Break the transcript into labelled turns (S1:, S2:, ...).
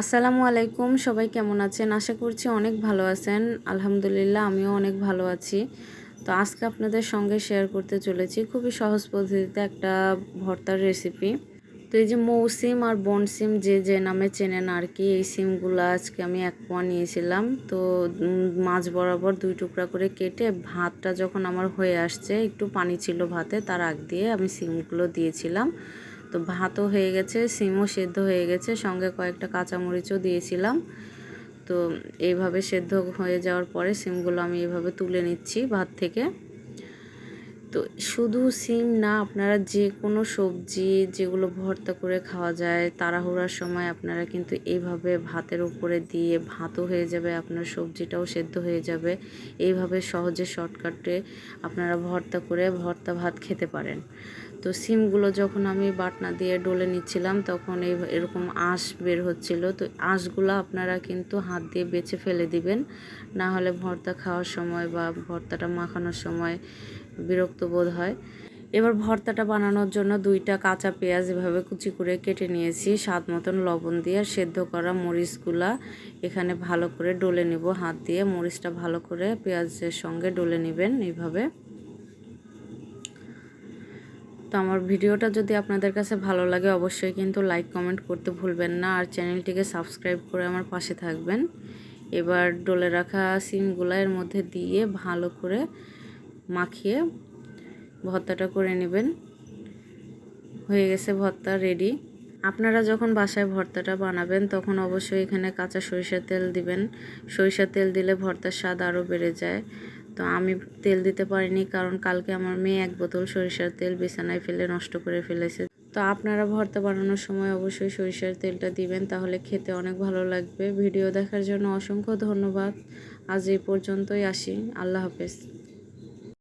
S1: আসসালামু আলাইকুম, সবাই কেমন আছেন? আশা করছি অনেক ভালো আছেন। আলহামদুলিল্লাহ, আমিও অনেক ভালো আছি। তো আজকে আপনাদের সঙ্গে শেয়ার করতে চলেছি খুবই সহজ পদ্ধতিতে একটা ভর্তার রেসিপি তো এই যে মৌসিম আর বন সিম যে যে নামে চেনেন আর কি, এই সিমগুলো আজকে আমি এক পোয়া নিয়েছিলাম। তো মাছ বরাবর দুই টুকরা করে কেটে ভাতটা যখন আমার হয়ে আসছে, একটু পানি ছিল ভাতে, তার আগ দিয়ে আমি সিমগুলো দিয়েছিলাম। তো ভাতও হয়ে গেছে, সিমও সেদ্ধ হয়ে গেছে, সঙ্গে কয়েকটা কাঁচামরিচও দিয়েছিলাম। তো এইভাবে সেদ্ধ হয়ে যাওয়ার পরে সিমগুলো আমি এইভাবে তুলে নিচ্ছি ভাত থেকে। তো শুধু সিম না, আপনারা যে কোনো সবজি যেগুলো ভর্তা করে খাওয়া যায়, তাড়াহুড়ার সময় আপনারা কিন্তু এইভাবে ভাতের উপরে দিয়ে ভাতও হয়ে যাবে, আপনার সবজিটাও সেদ্ধ হয়ে যাবে। এইভাবে সহজে শর্টকাটে আপনারা ভর্তা করে ভর্তা ভাত খেতে পারেন। তো সিমগুলো যখন আমি বাটনা দিয়ে ডলে নিচ্ছিলাম, তখন এই এরকম আঁশ বের হচ্ছিল। তো আঁশগুলো আপনারা কিন্তু হাত দিয়ে বেছে ফেলে দিবেন। না হলে ভর্তা খাওয়ার সময় বা ভর্তাটা মাখানোর সময় বিরক্ত বোধ হয়। এবার ভর্তাটা বানানোর জন্য দুইটা কাঁচা পেঁয়াজ এভাবে কুচি করে কেটে নিয়েছি। স্বাদ মতন লবণ দিয়ে সেদ্ধ করা মরিচগুলা এখানে ভালো করে ডলে নেব হাত দিয়ে। মরিচটা ভালো করে পেঁয়াজের সঙ্গে ডলে নেবেন এইভাবে। তো আমার ভিডিওটা যদি আপনাদের কাছে ভালো লাগে, অবশ্যই কিন্তু লাইক কমেন্ট করতে ভুলবেন না। আর চ্যানেলটিকে সাবস্ক্রাইব করে আমার পাশে থাকবেন। এবার ডলে রাখা সিমগুলা এর মধ্যে দিয়ে ভালো করে মাখিয়ে ভর্তাটা করে নেবেন। হয়ে গেছে ভর্তা রেডি আপনারা যখন বাসায় ভর্তাটা বানাবেন, তখন অবশ্যই এখানে কাঁচা সরিষার তেল দিবেন। সরিষার তেল দিলে ভর্তার স্বাদ আরও বেড়ে যায়। তো আমি তেল দিতে পারিনি কারণ কালকে আমার মেয়ে এক বোতল সরিষার তেল বিছানায় ফেলে নষ্ট করে ফেলেছে। তো আপনারা ভর্তা বানানোর সময় অবশ্যই সরিষার তেলটা দিবেন, তাহলে খেতে অনেক ভালো লাগবে। ভিডিও দেখার জন্য অসংখ্য ধন্যবাদ। আজ এই পর্যন্তই আসি। আল্লাহ হাফেজ।